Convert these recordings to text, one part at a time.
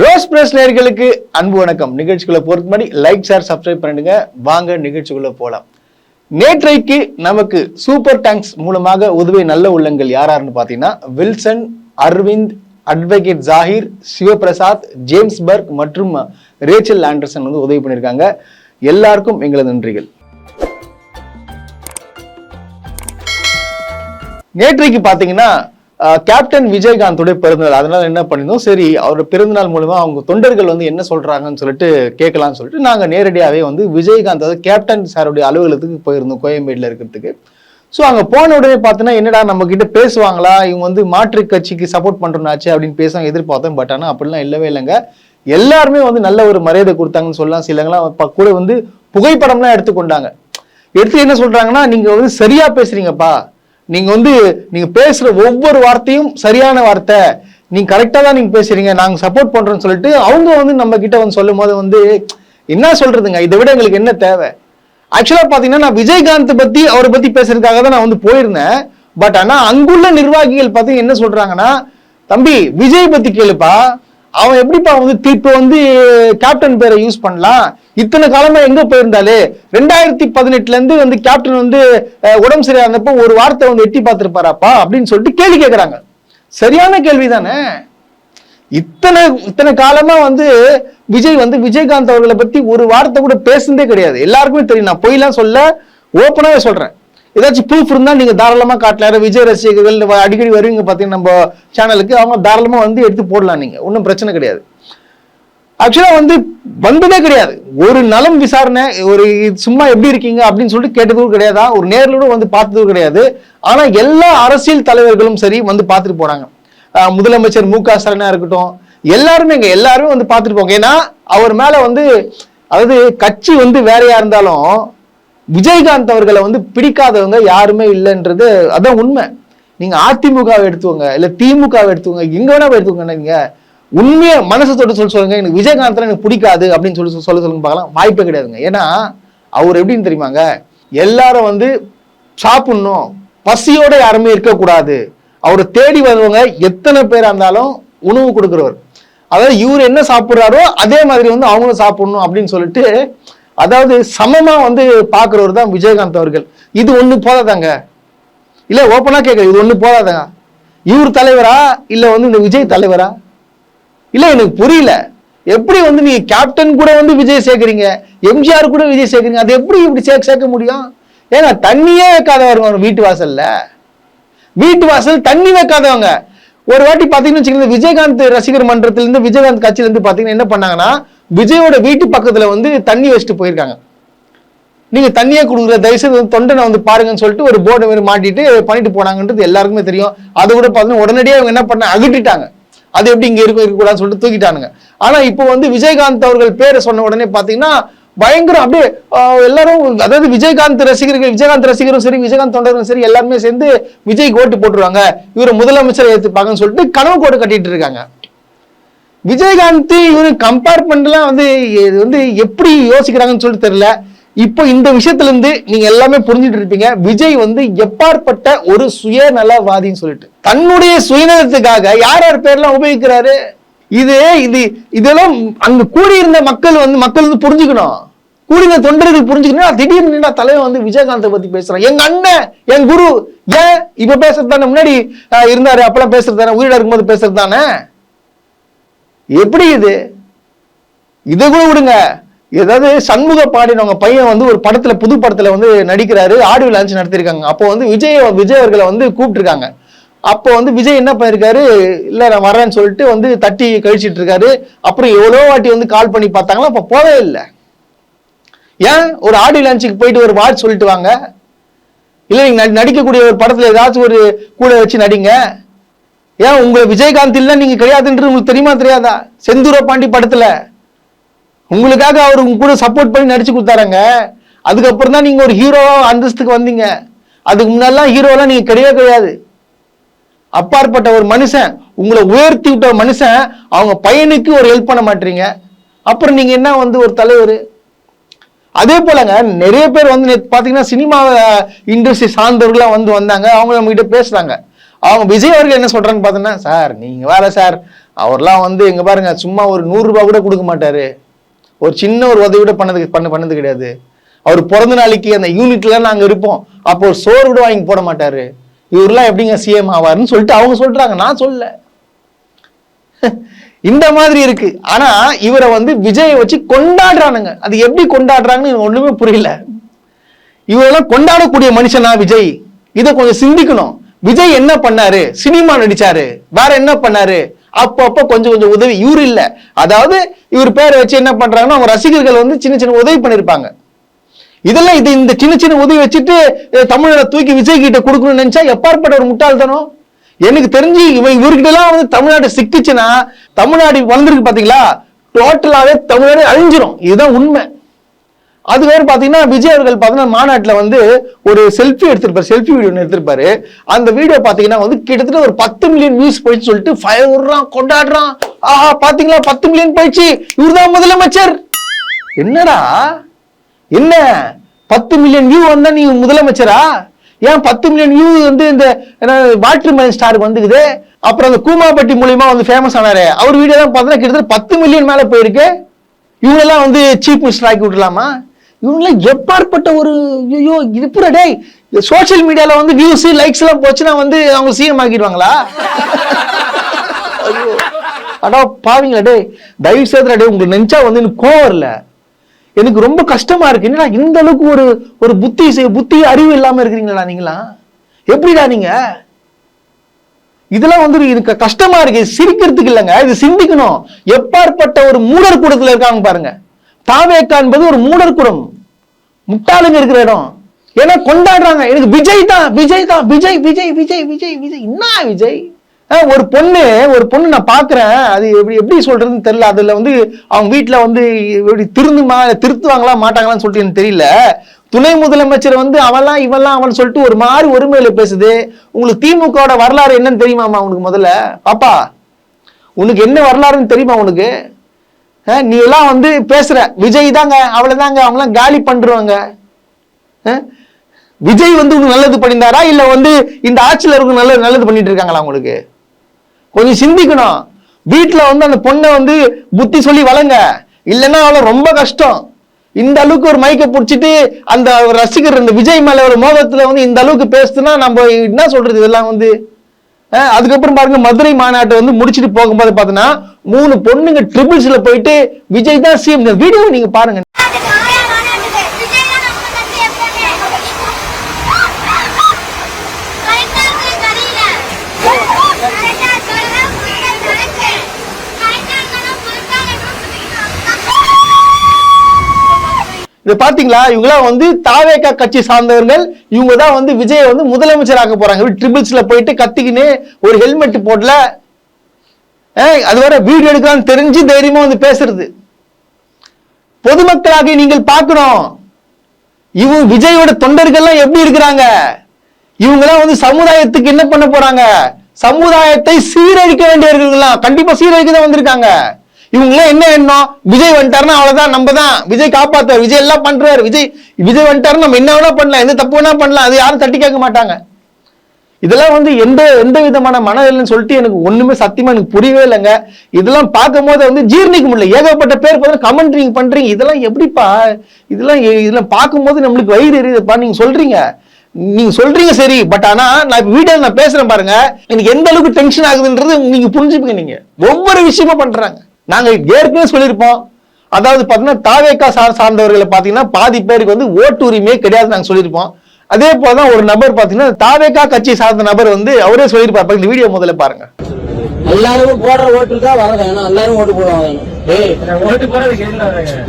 Rose press நேர்களுக்கு அன்பு வணக்கம். நிகழ்ச்சிக்குள்ள பொறுத்த மாதிரி லைக் ஷேர் சப்ஸ்கிரைப் பண்ணிடுங்க. வாங்க நிகழ்ச்சிக்குள்ள போகலாம் நேற்றைக்கு நமக்கு சூப்பர் டேங்க்ஸ் மூலமாக உதவிய நல்ல உள்ளங்கள் யாராருன்னு பார்த்தீங்கன்னா Wilson Aravind advocate Zakir Sivaprasad James Burke மற்றும் ரேச்சல் ஆண்டர்சன் வந்து உதவி பண்ணியிருக்காங்க. எல்லாருக்கும் எங்களது நன்றிகள். நேற்றைக்கு பார்த்தீங்கன்னா கேப்டன் விஜயகாந்தோட பிறந்தநாள். அதனால என்ன பண்ணிருந்தோம்? சரி அவருடைய பிறந்தநாள் மூலமா அவங்க தொண்டர்கள் வந்து என்ன சொல்றாங்கன்னு சொல்லிட்டு கேட்கலாம்னு சொல்லிட்டு நாங்கள் நேரடியாகவே வந்து விஜயகாந்த் அதாவது கேப்டன் சாருடைய அலுவலகத்துக்கு போயிருந்தோம் கோயம்பேடில் இருக்கிறதுக்கு. ஸோ அங்கே போன உடனே பார்த்தோன்னா என்னடா நம்ம கிட்ட பேசுவாங்களா? இவங்க வந்து மாற்று கட்சிக்கு சப்போர்ட் பண்றோம்னாச்சு அப்படின்னு பேச எதிர்பார்த்தோம் பட் ஆனால் அப்படிலாம் இல்லவே இல்லைங்க. எல்லாருமே வந்து நல்ல ஒரு மரியாதை கொடுத்தாங்கன்னு சொல்லலாம். சிலங்களாம் கூட வந்து புகைப்படம்லாம் எடுத்துக்கொண்டாங்க. எடுத்து என்ன சொல்றாங்கன்னா நீங்க வந்து சரியா பேசுறீங்கப்பா. நீங்க வந்து நீங்க பேசுற ஒவ்வொரு வார்த்தையும் சரியான வார்த்தை. நீங்க கரெக்டா தான் நீங்க பேசுறீங்க. நாங்க சப்போர்ட் பண்றோம்னு சொல்லிட்டு அவங்க வந்து நம்ம கிட்ட வந்து சொல்லும் போது வந்து என்ன சொல்றதுங்க? இதை விட எங்களுக்கு என்ன தேவை? ஆக்சுவலா பாத்தீங்கன்னா நான் விஜயகாந்த் பத்தி அவரை பத்தி பேசுறதுக்காக தான் நான் வந்து போயிருந்தேன். பட் ஆனா அங்குள்ள நிர்வாகிகள் பார்த்து என்ன சொல்றாங்கன்னா தம்பி விஜய் பத்தி கேளுப்பா. அவன் எப்படிப்பா வந்து இப்போ வந்து கேப்டன் பேரை யூஸ் பண்ணலாம்? இத்தனை காலமா எங்க போயிருந்தாலே? ரெண்டாயிரத்தி பதினெட்டுல இருந்து வந்து கேப்டன் வந்து உடம்பு சரியா இருந்தப்போ ஒரு வார்த்தை வந்து எட்டி பார்த்திருப்பாராப்பா அப்படின்னு சொல்லிட்டு கேள்வி கேட்கறாங்க சரியான கேள்வி தானே இத்தனை இத்தனை காலமா வந்து விஜய் வந்து விஜயகாந்த் அவர்களை பத்தி ஒரு வார்த்தை கூட பேசுனதே கிடையாது. எல்லாருக்குமே தெரியும். நான் பொய்லாம் சொல்ல ஓப்பனாவே சொல்றேன். ஏதாச்சும் ப்ரூஃப் இருந்தால் நீங்கள் தாராளமாக காட்டலாம். விஜய் ரசிகர்கள் அடிக்கடி வருவீங்க பார்த்தீங்கன்னா நம்ம சேனலுக்கு அவங்க தாராளமாக வந்து எடுத்து போடலாம் நீங்கள் ஒன்றும் பிரச்சனை கிடையாது. ஆக்சுவலாக வந்து வந்ததே கிடையாது. ஒரு நலம் விசாரணை ஒரு சும்மா எப்படி இருக்கீங்க அப்படின்னு சொல்லிட்டு கேட்டதும் கிடையாதா? ஒரு நேர்ல கூட வந்து பார்த்ததும் கிடையாது. ஆனால் எல்லா அரசியல் தலைவர்களும் சரி வந்து பார்த்துட்டு போனாங்க முதலமைச்சர் மு க ஸ்டாலினா இருக்கட்டும் எல்லாருமே இங்கே எல்லாருமே வந்து பார்த்துட்டு போங்க ஏன்னா அவர் மேலே வந்து அதாவது கட்சி வந்து வேறையா இருந்தாலும் விஜயகாந்த் அவர்களை வந்து பிடிக்காதவங்க யாருமே இல்லைன்றது அதான் உண்மை. நீங்கள் அதிமுகவை எடுத்துவங்க இல்லை திமுகவை எடுத்துவங்க எங்கே வேணா எடுத்துக்கோங்க நீங்கள் உண்மையை மனசு தொட்டு சொல்லி சொல்லுங்க. எனக்கு விஜயகாந்த் எனக்கு பிடிக்காது அப்படின்னு சொல்லி சொல்ல சொல்லுங்க பார்க்கலாம். வாய்ப்பே கிடையாதுங்க. ஏன்னா அவர் எப்படின்னு தெரியுமாங்க? எல்லாரும் வந்து சாப்பிடணும். பசியோட யாருமே இருக்கக்கூடாது. அவரை தேடி வருவங்க எத்தனை பேர் இருந்தாலும் உணவு கொடுக்குறவர். அதாவது இவர் என்ன சாப்பிட்றாரோ அதே மாதிரி வந்து அவங்களும் சாப்பிடணும் அப்படின்னு சொல்லிட்டு அதாவது சமமா வந்து பார்க்குறவர் தான் விஜயகாந்த் அவர்கள். இது ஒன்று போதாதாங்க. இல்லை ஓப்பனாக கேட்குறேன். இது ஒன்று போதாதாங்க இவர் தலைவரா? இல்லை வந்து இந்த விஜய் தலைவரா? இல்லை எனக்கு புரியல. எப்படி வந்து நீங்கள் கேப்டன் கூட வந்து விஜய் சேர்க்குறீங்க எம்ஜிஆர் கூட விஜய் சேர்க்குறீங்க அது எப்படி இப்படி சேர்க்க சேர்க்க முடியும்? ஏன்னா தண்ணியே வைக்காதவங்க வீட்டு வாசலில். வீட்டு வாசல் தண்ணி வைக்காதவங்க. ஒரு வாட்டி பார்த்தீங்கன்னு வச்சுக்கோங்க விஜயகாந்த் ரசிகர் மன்றத்திலேருந்து விஜயகாந்த் கட்சியிலேருந்து பார்த்தீங்கன்னா என்ன பண்ணாங்கன்னா விஜயோட வீட்டு பக்கத்தில் வந்து தண்ணி வச்சுட்டு போயிருக்காங்க. நீங்கள் தண்ணியே கொடுக்குற தயவுசெய்து வந்து தொண்டனை வந்து பாருங்கன்னு சொல்லிட்டு ஒரு போர்டை மாதிரி மாட்டிட்டு பண்ணிட்டு போனாங்கன்றது எல்லாருக்குமே தெரியும். அது கூட பார்த்தீங்கன்னா உடனடியாக அவங்க என்ன பண்ண அகட்டிட்டாங்க அது எப்படி இங்க இருக்கும் இருக்கக்கூடாதுன்னு சொல்லிட்டு தூக்கிட்டானுங்க. ஆனா இப்போ வந்து விஜயகாந்த் அவர்கள் பேரை சொன்ன உடனே பாத்தீங்கன்னா பயங்கரம் அப்படியே எல்லாரும் அதாவது விஜயகாந்த் ரசிகர்கள் விஜயகாந்த் ரசிகரும் சரி விஜயகாந்த் தொண்டரும் சரி எல்லாருமே சேர்ந்து விஜய் ஓட்டு போட்டுருவாங்க. இவரை முதலமைச்சர் ஏத்துப்பாங்கன்னு சொல்லிட்டு கனவு கோடு கட்டிட்டு இருக்காங்க. விஜயகாந்த் இவரு கம்பேர் பண்ணலாம் வந்து இது வந்து எப்படி யோசிக்கிறாங்கன்னு சொல்லிட்டு தெரியல. இப்போ இந்த விஷயத்துல இருந்து நீங்க எல்லாமே புரிஞ்சுட்டு இருப்பீங்க. விஜய் வந்து எப்பாற்பட்ட ஒரு சுயநலவாதின்னு சொல்லிட்டு. தன்னுடைய சுயநலத்துக்காக யார் யார் பேர்லாம் உபயோகிக்கிறாரு? இது இது இதெல்லாம் அங்க கூடியிருந்த மக்கள் வந்து மக்கள் வந்து புரிஞ்சுக்கணும். கூடியிருந்த தொண்டர்கள் புரிஞ்சுக்கணும். திடீர்னு என்னடா தலைவன் வந்து விஜயகாந்தை பத்தி பேசுறான். எங்க அண்ணன் என் குரு ஏன் இப்ப பேசுறது தானே? முன்னாடி இருந்தாரு அப்பெல்லாம் பேசுறது தானே? உயிரோட இருக்கும்போது பேசுறது தானே? எப்படி இது? இதை கூட விடுங்க. ஏதாவது சண்முக பாடினவங்க பையன் வந்து ஒரு படத்துல புது படத்துல வந்து நடிக்கிறாரு ஆடியோ லான்ச் நடத்திருக்காங்க. அப்போ வந்து விஜய் விஜய் அவர்களை வந்து கூப்பிட்டுருக்காங்க. அப்போ வந்து விஜய் என்ன பண்ணிருக்காரு? இல்ல நான் வரேன்னு சொல்லிட்டு வந்து தட்டி கழிச்சிட்டு இருக்காரு. அப்புறம் எவ்வளோ வாட்டி வந்து கால் பண்ணி பார்த்தாங்களா அப்ப போவே இல்லை. ஏன்? ஒரு ஆடியோ லான்ச்சுக்கு போயிட்டு ஒரு வாட்ச் சொல்லிட்டு வாங்க. இல்ல நீங்க நடிக்கக்கூடிய ஒரு படத்துல ஏதாச்சும் ஒரு கூட வச்சு நடிங்க. ஏன்? உங்களை விஜயகாந்த் இல்ல நீங்க கிடையாதுன்றது உங்களுக்கு தெரியுமா தெரியாதா? செந்தூர பாண்டி படத்துல. உங்களுக்காக அவர் உங்க கூட சப்போர்ட் பண்ணி நடிச்சு கொடுத்தாருங்க. அதுக்கப்புறம் தான் நீங்க ஒரு ஹீரோ அந்தஸ்துக்கு வந்தீங்க. அதுக்கு முன்னாடிலாம் ஹீரோலாம் நீங்க கிடையவே கிடையாது. அப்பாற்பட்ட ஒரு மனுஷன் உங்களை உயர்த்தி விட்ட மனுஷன் அவங்க பையனுக்கு ஒரு ஹெல்ப் பண்ண மாட்டீங்க. அப்புறம் நீங்க என்ன வந்து ஒரு தலைவர்? அதே போலங்க நிறைய பேர் வந்து நேத்து பாத்தீங்கன்னா சினிமா இண்டஸ்ட்ரி சார்ந்தவர்களாம் வந்து வந்தாங்க. அவங்க நம்ம கிட்ட பேசுறாங்க. அவங்க விஜய் அவர்கள் என்ன சொல்றாங்க பார்த்தோன்னா சார் நீங்க வேற சார் அவர்லாம் வந்து எங்க பாருங்க சும்மா ஒரு நூறு ரூபாய் கூட கொடுக்க மாட்டாரு. ஒரு சின்ன ஒரு உதவி கூட பண்ணது பண்ண பண்ணது கிடையாது. அவர் பிறந்த நாளைக்கு அந்த யூனிட்ல நாங்கள் இருப்போம். அப்போ ஒரு சோறு கூட வாங்கி போட மாட்டாரு. இவரெல்லாம் எப்படிங்க சிஎம் ஆவார்னு சொல்லிட்டு அவங்க சொல்றாங்க. நான் சொல்லல. இந்த மாதிரி இருக்கு. ஆனா இவரை வந்து விஜயை வச்சு கொண்டாடுறானுங்க. அது எப்படி கொண்டாடுறாங்கன்னு எனக்கு ஒண்ணுமே புரியல. இவரெல்லாம் கொண்டாடக்கூடிய மனுஷனா விஜய்? இதை கொஞ்சம் சிந்திக்கணும். விஜய் என்ன பண்ணாரு? சினிமா நடிச்சாரு. வேற என்ன பண்ணாரு? அப்பப்ப கொஞ்சம் கொஞ்சம் உதவி. இவர் இல்ல. அதாவது இவர் பேரை வச்சு என்ன பண்றாங்கன்னா அவங்க ரசிகர்கள் வந்து சின்ன சின்ன உதவி பண்ணிருப்பாங்க. இதெல்லாம் இது இந்த சின்ன சின்ன உதவி வச்சுட்டு அஹ், தமிழரை தூக்கி விஜய் கிட்ட கொடுக்கணும்னு நினைச்சா எப்பாற்பட்ட ஒரு முட்டாள்தனம்? எனக்கு தெரிஞ்சு இவன் இவர்கிட்ட எல்லாம் வந்து தமிழ்நாடு சிக்கிச்சுன்னா தமிழ்நாடு வளர்ந்துருக்கு பாத்தீங்களா? டோட்டலாவே தமிழ்நாடு அழிஞ்சிரும். இதுதான் உண்மை. அது வேற பாத்தீங்கன்னா விஜய் அவர்கள் பார்த்தீங்கன்னா மாநாட்டுல வந்து ஒரு செல்ஃபி எடுத்திருப்பாரு செல்ஃபி வீடியோ எடுத்திருப்பாரு. அந்த வீடியோ பார்த்தீங்கன்னா வந்து கிட்டத்தட்ட ஒரு பத்து மில்லியன் வியூஸ் போயிடுச்சு சொல்லிட்டு ஃபயர் விடுறான் கொண்டாடுறான். ஆஹா பார்த்தீங்களா பத்து மில்லியன் போயிடுச்சு. இவர்தான் முதலமைச்சர். என்னடா? என்ன? பத்து மில்லியன் வியூ வந்தால் நீ முதலமைச்சரா? ஏன் பத்து மில்லியன் வியூ வந்து இந்த வாட்டர் மேன் ஸ்டாருக்கு வந்துக்குது? அப்புறம் அந்த கூமாப்பட்டி மூலியமா வந்து ஃபேமஸ் ஆனாரு. அவர் வீடியோ தான் பார்த்தீங்கன்னா கிட்டத்தட்ட பத்து மில்லியன் மேலே போயிருக்கு. இவங்கெல்லாம் வந்து சீஃப் மினிஸ்டர் ஆக்கி விட்டுலாமா இவங்களாம் எப்பாற்பட்ட ஒரு ஐயோ இருப்புற டேய் சோஷியல் மீடியாவில் வந்து வியூஸ் லைக்ஸ் எல்லாம் போச்சுன்னா வந்து அவங்க சிஎம் ஆக்கிடுவாங்களா? ஐயோ. அடா பாவீங்களா டேய்? தயவு செய்து டே உங்களுக்கு நினைச்சா வந்து எனக்கு கோவம் வரல. எனக்கு ரொம்ப கஷ்டமா இருக்கு. என்னடா இந்த அளவுக்கு ஒரு ஒரு புத்தி புத்தி அறிவு இல்லாம இருக்கிறீங்களா நீங்களா எப்படிடா நீங்க? இதெல்லாம் வந்து இதுக்கு கஷ்டமா இருக்கு. சிரிக்கிறதுக்கு இல்லைங்க. இது சிந்திக்கணும். எப்பாற்பட்ட ஒரு மூடர் கூடத்துல இருக்காங்க பாருங்க. தாவேக்கா என்பது ஒரு மூடற்குடம் முட்டாளுங்க இருக்கிற இடம். ஏன்னா கொண்டாடுறாங்க. எனக்கு விஜய் தான் விஜய் தான் விஜய் விஜய் விஜய் விஜய் விஜய். என்ன விஜய்? ஒரு பொண்ணு ஒரு பொண்ணு நான் பார்க்குறேன். அது எப்படி எப்படி சொல்றதுன்னு தெரியல. அதில் வந்து அவங்க வீட்டில் வந்து எப்படி திருந்துமா திருத்துவாங்களா மாட்டாங்களான்னு சொல்லிட்டு எனக்கு தெரியல. துணை முதலமைச்சர் வந்து அவெல்லாம் இவெல்லாம் அவன் சொல்லிட்டு ஒரு மாதிரி ஒருமையில பேசுது. உங்களுக்கு திமுகவோட வரலாறு என்னன்னு தெரியுமாமா உனக்கு முதல்ல? பாப்பா உனக்கு என்ன வரலாறுன்னு தெரியுமா உனக்கு? நீ எல்லாம் வந்து பேசுற. விஜய் தாங்க அவ்வளவுதாங்க அவங்களாம் காலி பண்றவங்க விஜய் வந்து உங்களுக்கு நல்லது பண்ணியிருந்தாரா இல்ல வந்து இந்த ஆட்சியில் இருக்க நல்லது நல்லது பண்ணிட்டு இருக்காங்களா உங்களுக்கு? கொஞ்சம் சிந்திக்கணும். வீட்டில் வந்து அந்த பொண்ணை வந்து புத்தி சொல்லி வளங்க. இல்லைன்னா அவ்வளோ ரொம்ப கஷ்டம். இந்த அளவுக்கு ஒரு மைக்கை பிடிச்சிட்டு அந்த ரசிகர் இந்த விஜய் மேலே ஒரு மோகத்தில் வந்து இந்த அளவுக்கு பேசுதுன்னா நம்ம என்ன சொல்றது இதெல்லாம் வந்து? அதுக்கப்புறம் பாருங்க மதுரை மாநாட்டை வந்து முடிச்சுட்டு போகும்போது பாத்தீங்கன்னா மூணு பொண்ணுங்க ட்ரிபிள்ஸ்ல போயிட்டு விஜய் தான் சிஎம் வீடியோ நீங்க பாருங்க. இது பாத்தீங்களா? இவங்களாம் வந்து தாவேக்கா கட்சி சார்ந்தவர்கள். இவங்க தான் வந்து விஜயை வந்து முதலமைச்சராக்க போறாங்க. ட்ரிபிள்ஸ்ல போயிட்டு கத்திக்கின்னு ஒரு ஹெல்மெட் போடல. அது வர வீடியோ எடுக்கலாம்னு தெரிஞ்சு தைரியமா வந்து பேசுறது. பொதுமக்களாக நீங்கள் பார்க்கணும். இவங்க விஜயோட தொண்டர்கள்லாம் எப்படி இருக்கிறாங்க? இவங்கெல்லாம் வந்து சமுதாயத்துக்கு என்ன பண்ண போறாங்க? சமுதாயத்தை சீரழிக்க வேண்டியவர்கள் கண்டிப்பா சீரழிக்க தான் வந்திருக்காங்க. இவங்களாம் என்ன எண்ணம்? விஜய் வந்துட்டாருன்னா அவ்வளவுதான். நம்ம தான் விஜய் காப்பாத்துவார். விஜய் எல்லாம் பண்றாரு. விஜய் விஜய் வந்துட்டாரு நம்ம என்ன வேணா பண்ணலாம். எந்த தப்பு வேணா பண்ணலாம். அது யாரும் தட்டி கேட்க மாட்டாங்க. இதெல்லாம் வந்து எந்த எந்த விதமான மனதில்னு சொல்லிட்டு எனக்கு ஒண்ணுமே சத்தியமா எனக்கு புரியவே இல்லைங்க. இதெல்லாம் பார்க்கும் போது வந்து ஜீர்ணிக்க முடியல. ஏகப்பட்ட பேர் பார்த்தா கமெண்ட்ரிங் பண்றீங்க. இதெல்லாம் எப்படிப்பா? இதெல்லாம் இதெல்லாம் பார்க்கும்போது நம்மளுக்கு வயிறு எரியுதுப்பா. நீங்க சொல்றீங்க. நீங்க சொல்றீங்க சரி. பட் ஆனா நான் இப்ப நான் பேசுறேன் பாருங்க. எனக்கு எந்த அளவுக்கு டென்ஷன் ஆகுதுன்றது நீங்க புரிஞ்சுப்பீங்க நீங்க. ஒவ்வொரு விஷயமா பண்றாங்க. நாங்க ஏற்கனவே சொல்லியிருப்போம். அதாவது பார்த்தீங்கன்னா தாவேக்கா சார் சார்ந்தவர்களை பார்த்தீங்கன்னா பாதி பேருக்கு வந்து ஓட்டு உரிமையே கிடையாது நாங்கள் சொல்லியிருப்போம். அதே போலதான் ஒரு நபர் பாத்தீங்கன்னா தாவேக்கா கட்சி சார்ந்த நபர் வந்து அவரே சொல்லியிருப்பாரு. இந்த வீடியோ முதல்ல பாருங்க. எல்லாரும் போடுற ஓட்டு தான் வர வேணும் எல்லாரும் ஓட்டு போடுவாங்க. ஓட்டு போறதுக்கு?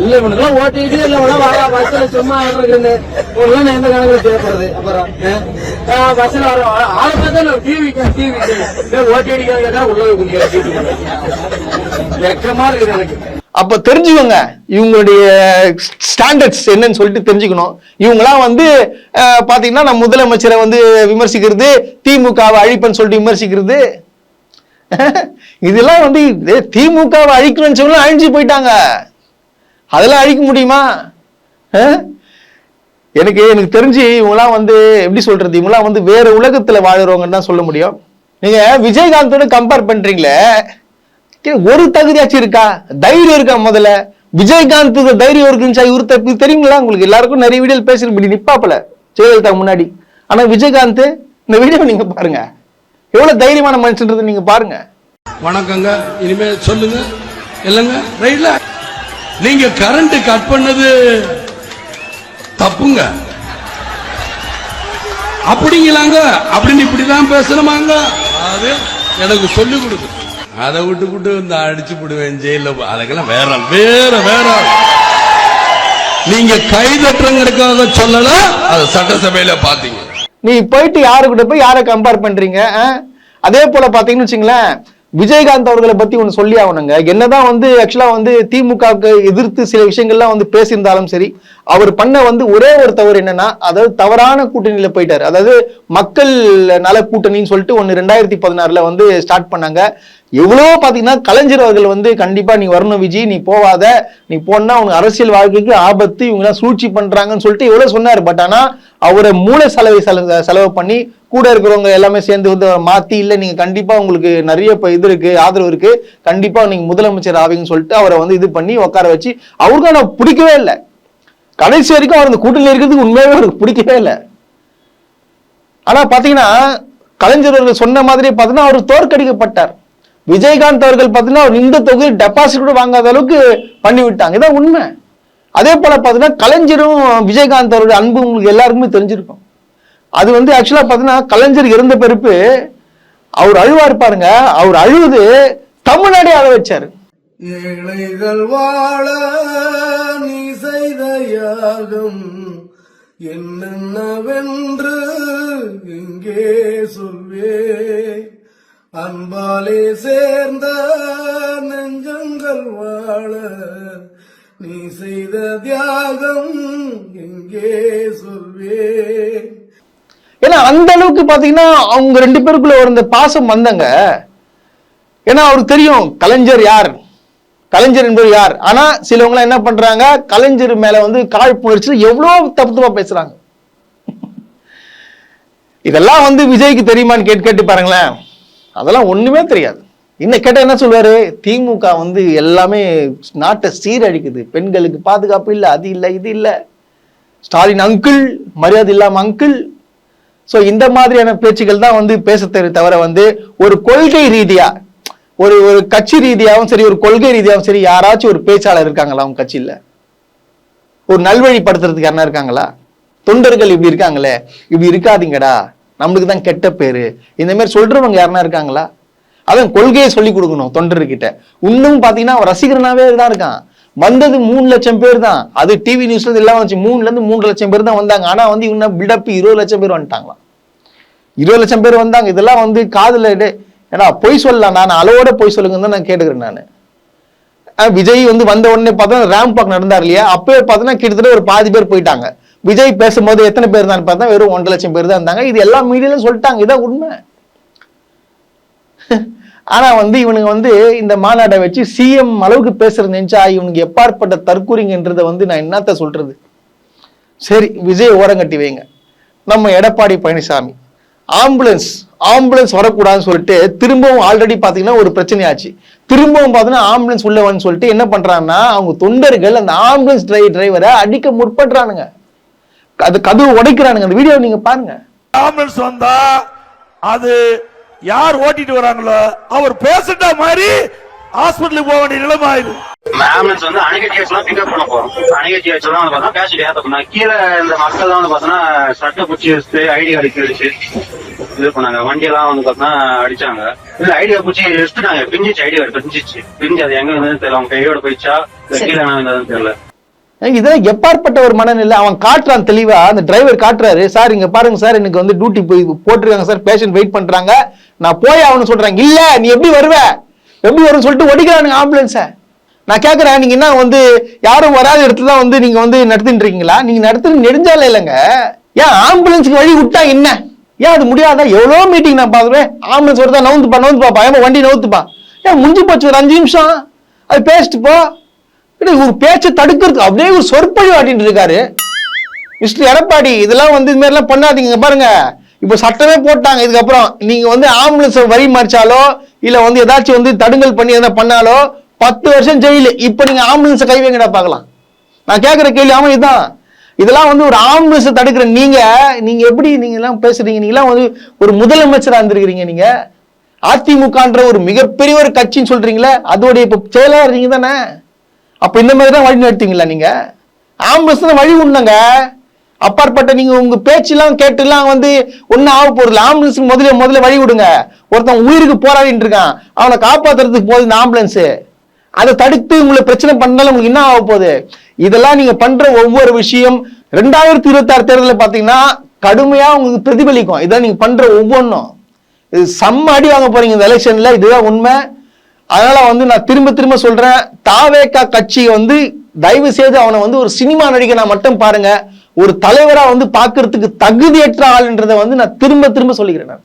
இல்ல இவனுக்குலாம் ஓட்டு இட்டு இல்ல இவனா வர. பஸ்ல சும்மா இருக்குது உனக்கு எந்த கணக்குல தேவைப்படுது? அப்புறம் ஆ, பஸ்ல வர ஆளை பார்த்தா நான் டிவி டிவி ஓட்டு அடிக்காத உள்ள குடிக்கிற வெக்கமா இருக்குது எனக்கு. அப்ப தெரிஞ்சுக்கோங்க இவங்களுடைய ஸ்டாண்டர்ட்ஸ் என்னன்னு சொல்லிட்டு தெரிஞ்சுக்கணும். இவங்களாம் வந்து அஹ், பாத்தீங்கன்னா நம்ம முதலமைச்சரை வந்து விமர்சிக்கிறது திமுகவை அழிப்பேன்னு சொல்லிட்டு விமர்சிக்கிறது. இதெல்லாம் வந்து திமுகவை அழிக்கணும்னு சொல்லி அழிஞ்சு போயிட்டாங்க. அதெல்லாம் அழிக்க முடியுமா? எனக்கு எனக்கு தெரிஞ்சு இவங்களாம் வந்து எப்படி சொல்றது இவங்களாம் வந்து வேற உலகத்துல வாழுறவங்கன்னு தான் சொல்ல முடியும். நீங்க விஜயகாந்தோட கம்பேர் பண்றீங்களே ஒரு தகுதியாச்சும் இருக்கா? தைரியம் இருக்கா முதல்ல? விஜயகாந்த் தைரியம் இருக்குன்னு இவர் தெரியுங்களா? உங்களுக்கு எல்லாருக்கும் நிறைய வீடியோ பேசுறது இப்படி நிப்பாப்பல ஜெயலலிதா முன்னாடி. ஆனா விஜயகாந்த் இந்த வீடியோ நீங்க பாருங்க. எவ்வளவு தைரியமான மனுஷன்றது நீங்க பாருங்க. வணக்கங்க. இனிமே சொல்லுங்க. இல்லைங்க. ரைட்ல நீங்க கரண்ட் கட் பண்ணது தப்புங்க. அப்படிங்களாங்க. அப்படின்னு இப்படிதான் பேசணுமாங்க? அது எனக்கு சொல்லிக் கொடுக்கு அதை விட்டு விட்டு இந்த அடிச்சு விடுவேன் ஜெயில அதுக்கெல்லாம் வேற வேற வேற. நீங்க கைதட்டுறங்கிறதுக்காக சொல்லல அது சட்டசபையில பாத்தீங்க. நீ போயிட்டு யாரு கூட போய் யாரை கம்பேர் பண்றீங்க அதே போல பாத்தீங்கன்னு வச்சுங்களேன் விஜயகாந்த் அவர்களை பத்தி ஒன்னு சொல்லி ஆகணுங்க. என்னதான் வந்து ஆக்சுவலா வந்து திமுகவுக்கு எதிர்த்து சில விஷயங்கள்லாம் வந்து பேசியிருந்தாலும் சரி அவர் பண்ண வந்து ஒரே ஒரு தவறு என்னன்னா அதாவது தவறான கூட்டணியில போயிட்டாரு. அதாவது மக்கள் நல கூட்டணின்னு சொல்லிட்டு ஒன்னு ரெண்டாயிரத்தி பதினாறுல வந்து ஸ்டார்ட் பண்ணாங்க. எவ்வளோ பார்த்தீங்கன்னா கலைஞர் அவர்கள் வந்து கண்டிப்பாக நீ வரணும் விஜய் நீ போவாத நீ போனால் உனக்கு அரசியல் வாழ்க்கைக்கு ஆபத்து இவங்களாம் சூழ்ச்சி பண்ணுறாங்கன்னு சொல்லிட்டு எவ்வளோ சொன்னார். பட் ஆனால் அவரை மூளை செலவை செலவு செலவு பண்ணி கூட இருக்கிறவங்க எல்லாமே சேர்ந்து வந்து மாற்றி இல்லை நீங்கள் கண்டிப்பாக உங்களுக்கு நிறைய இப்போ இது இருக்குது ஆதரவு இருக்குது கண்டிப்பாக நீங்கள் முதலமைச்சர் ஆவீங்கன்னு சொல்லிட்டு அவரை வந்து இது பண்ணி உட்கார வச்சு அவருக்கு ஆனா பிடிக்கவே இல்லை. கடைசி வரைக்கும் அவர் அந்த கூட்டணியில் இருக்கிறதுக்கு உண்மையாகவே அவருக்கு பிடிக்கவே இல்லை. ஆனால் பார்த்தீங்கன்னா கலைஞர் சொன்ன மாதிரி பார்த்தீங்கன்னா அவர் தோற்கடிக்கப்பட்டார். விஜயகாந்த் அவர்கள் பார்த்தீங்கன்னா இந்த தொகுதி டெபாசிட் கூட வாங்காத அளவுக்கு பண்ணி விட்டாங்க இதான் உண்மை. அதே போல பார்த்தீங்கன்னா கலைஞரும் விஜயகாந்த் அவருடைய அன்பு உங்களுக்கு எல்லாருக்குமே தெரிஞ்சிருக்கும். அது வந்து ஆக்சுவலாக பார்த்தீங்கன்னா கலைஞர் இருந்த பிறப்பு அவர் அழுவார் பாருங்க. அவர் அழுவது தமிழ்நாடே அழ வச்சாரு. ஏழைகள் வாழ நீ செய்த யாகம் என்னென்னவென்று இங்கே சொல்வே அன்பாலே சேர்ந்த நெஞ்சங்கள் வாழ நீ செய்த தியாகம் எங்கே சொல்வே ஏன்னா அந்த அளவுக்கு பாத்தீங்கன்னா அவங்க ரெண்டு பேருக்குள்ள ஒரு இந்த பாசம் வந்தங்க. ஏன்னா அவருக்கு தெரியும் கலைஞர் யார்? கலைஞர் என்பவர் யார்? ஆனா சிலவங்க என்ன பண்றாங்க கலைஞர் மேல வந்து காழ்ப்புணர்ச்சி எவ்வளவு தப்பு தப்பா பேசுறாங்க. இதெல்லாம் வந்து விஜய்க்கு தெரியுமான்னு கேட்டு கேட்டு பாருங்களேன். அதெல்லாம் ஒன்றுமே தெரியாது. இன்னும் கேட்டால் என்ன சொல்வார்? திமுக வந்து எல்லாமே நாட்டை சீரழிக்குது. பெண்களுக்கு பாதுகாப்பு இல்லை அது இல்லை இது இல்லை. ஸ்டாலின் அங்கிள் மரியாதை இல்லாமல் அங்கிள் ஸோ இந்த மாதிரியான பேச்சுக்கள் தான் வந்து பேச தவிர வந்து ஒரு கொள்கை ரீதியாக ஒரு ஒரு கட்சி ரீதியாகவும் சரி ஒரு கொள்கை ரீதியாகவும் சரி யாராச்சும் ஒரு பேச்சாளர் இருக்காங்களா அவங்க கட்சியில்? ஒரு நல்வழிப்படுத்துறதுக்கு யாருனா இருக்காங்களா? தொண்டர்கள் இப்படி இருக்காங்களே. இப்படி இருக்காதீங்கடா. நம்மளுக்கு தான் கெட்ட பேர். இந்த மாதிரி சொல்றவங்க யாருனா இருக்காங்களா? அதான் கொள்கையை சொல்லி கொடுக்கணும் தொண்டர்கிட்ட. இன்னும் பாத்தீங்கன்னா அவன் ரசிகரனாவே தான் இருக்கான். வந்தது மூணு லட்சம் பேர் தான். அது டிவி நியூஸ்ல எல்லாம் வந்துச்சு. மூணுல இருந்து மூன்று லட்சம் பேர் தான் வந்தாங்க. ஆனா வந்து இன்னும் பில்டப் இருபது லட்சம் பேர் வந்துட்டாங்களாம். இருபது லட்சம் பேர் வந்தாங்க. இதெல்லாம் வந்து காதுல ஏன்னா பொய் சொல்லலாம். நான் அளவோட பொய் சொல்லுங்கன்னு தான் நான் கேட்டுக்கிறேன் நான். விஜய் வந்து வந்த உடனே பார்த்தா ரேம்ப் நடந்தார் இல்லையா? அப்பவே பார்த்தோன்னா கிட்டத்தட்ட ஒரு பாதி பேர் போயிட்டாங்க. விஜய் பேசும்போது எத்தனை பேர் தான் பார்த்தா வெறும் ஒன்றரை லட்சம் பேர் தான் இருந்தாங்க. இது எல்லா மீடியாலும் சொல்லிட்டாங்க. இதான் உண்மை. ஆனா வந்து இவனுங்க வந்து இந்த மாநாட்டை வச்சு சிஎம் அளவுக்கு பேசுறது நினைச்சா இவனுக்கு எப்பாற்பட்ட தற்கூறிங்கன்றதை வந்து நான் என்னத்த சொல்றது? சரி விஜய் ஓரங்கட்டி வைங்க. நம்ம எடப்பாடி பழனிசாமி ஆம்புலன்ஸ் ஆம்புலன்ஸ் வரக்கூடாதுன்னு சொல்லிட்டு திரும்பவும் ஆல்ரெடி பாத்தீங்கன்னா ஒரு பிரச்சனை ஆச்சு. திரும்பவும் பார்த்தீங்கன்னா ஆம்புலன்ஸ் உள்ள வந்து சொல்லிட்டு என்ன பண்றாங்கன்னா அவங்க தொண்டர்கள் அந்த ஆம்புலன்ஸ் டிரை டிரைவரை அடிக்க முற்படுறானுங்க. அது கதவு உடைக்கிறானுங்க. அந்த வீடியோ நீங்க பாருங்க. ஆம்புலன்ஸ் வந்தா அது யார் ஓட்டிட்டு வராங்களோ அவர் பேசிட்ட மாதிரி ஹாஸ்பிட்டலுக்கு போக வேண்டிய நிலைமை ஆயிடுது. ஆம்புலன்ஸ் வந்து அணைக்கட்டி வச்சுலாம் பிக்கப் பண்ண போறோம். அணைக்கட்டி வச்சுலாம் வந்து பார்த்தா பண்ணா கீழே இந்த மக்கள் தான் வந்து பார்த்தோன்னா சட்டை குச்சி வச்சு ஐடி கார்டு கிழிச்சு இது பண்ணாங்க. வண்டி எல்லாம் வந்து பார்த்தா அடிச்சாங்க. இல்ல ஐடியா குச்சி எடுத்துட்டாங்க. பிஞ்சிச்சு ஐடி கார்டு பிஞ்சிச்சு. பிஞ்சு அது எங்க இருந்ததுன்னு தெரியல. அவங்க கையோட போயிடுச்சா? கீழே என்ன இருந்ததுன்னு தெரியல. இதெல்லாம் எப்பாற்பட்ட ஒரு மனநிலை? அவன் காட்டுறான் தெளிவா. அந்த டிரைவர் காட்டுறாரு சார் இங்க பாருங்க சார் எனக்கு வந்து டியூட்டி போய் போட்டிருக்காங்க சார் பேஷண்ட் வெயிட் பண்றாங்க. நான் போய் அவனு சொல்றாங்க. இல்ல நீ எப்படி வருவ? எப்படி வரும்னு சொல்லிட்டு ஒடிக்கிறானுங்க ஆம்புலன்ஸ நான் கேட்கறேன் நீங்க என்ன வந்து யாரும் வராத இடத்துல தான் வந்து நீங்க வந்து நடத்திட்டு இருக்கீங்களா? நீங்க நடத்துறது நெடுஞ்சாலை இல்லைங்க. ஏன் ஆம்புலன்ஸுக்கு வழி விட்டா என்ன? ஏன் அது முடியாதா? எவ்வளோ மீட்டிங் நான் பாக்குறேன் ஆம்புலன்ஸ் வருதா நவுந்துப்பா நவுந்துப்பா பயமா வண்டி நவுத்துப்பா. ஏன் முடிஞ்சு போச்சு ஒரு அஞ்சு நிமிஷம். அது பேசிட்டு போ. ஒரு பேச்சை தடுக்கிறதுக்கு அப்படியே ஒரு சொற்பொழி ஆட்டிட்டு இருக்காரு. மிஸ்டர் எடப்பாடி இதெல்லாம் வந்து இது மாதிரி எல்லாம் பண்ணாதீங்க. பாருங்க. இப்போ சட்டமே போட்டாங்க. இதுக்கப்புறம் நீங்க வந்து ஆம்புலன்ஸ் வரி மறிச்சாலோ இல்ல வந்து ஏதாச்சும் வந்து தடுங்கல் பண்ணி எதனா பண்ணாலோ பத்து வருஷம் ஜெயிலு. இப்ப நீங்க ஆம்புலன்ஸ் கை வைங்கடா பார்க்கலாம். நான் கேட்குற கேள்வி ஆமா இதுதான். இதெல்லாம் வந்து ஒரு ஆம்புலன்ஸ் தடுக்கிற நீங்க நீங்க எப்படி நீங்க எல்லாம் பேசுறீங்க? நீங்களாம் வந்து ஒரு முதலமைச்சரா இருந்திருக்கிறீங்க நீங்க. அதிமுகன்ற ஒரு மிகப்பெரிய ஒரு கட்சின்னு சொல்றீங்களே அதோடைய இப்ப செயலாளர் நீங்க தானே அப்போ இந்த மாதிரி தான் வழி நடத்துவீங்களா நீங்கள் ஆம்புலன்ஸ் தான் வழி உண்ணுங்க அப்பாற்பட்ட நீங்கள் உங்கள் பேச்செல்லாம் கேட்டுலாம் வந்து ஒன்றும் ஆக போகிறது ஆம்புலன்ஸுக்கு முதல்ல முதல்ல வழி விடுங்க. ஒருத்தன் உயிருக்கு போராடிட்டு இருக்கான். அவனை காப்பாத்துறதுக்கு போகுது இந்த ஆம்புலன்ஸு. அதை தடுத்து உங்களை பிரச்சனை பண்ணாலும் உங்களுக்கு என்ன ஆக போகுது? இதெல்லாம் நீங்கள் பண்ணுற ஒவ்வொரு விஷயம் ரெண்டாயிரத்தி இருபத்தி ஆறு தேர்தலில் பார்த்தீங்கன்னா கடுமையாக உங்களுக்கு பிரதிபலிக்கும். இதான் நீங்கள் பண்ணுற ஒவ்வொன்றும். இது செம்ம அடி வாங்க போகிறீங்க இந்த எலெக்ஷனில். இதுதான் உண்மை. அதனால வந்து நான் திரும்ப திரும்ப சொல்றேன் தாவேக்கா கட்சியை வந்து தயவு செய்து அவனை வந்து ஒரு சினிமா நடிகனா மட்டும் பாருங்க. ஒரு தலைவரா வந்து பாக்குறதுக்கு தகுதியற்ற ஆள்ன்றதை வந்து நான் திரும்ப திரும்ப சொல்லிக்கிறேன் நான்.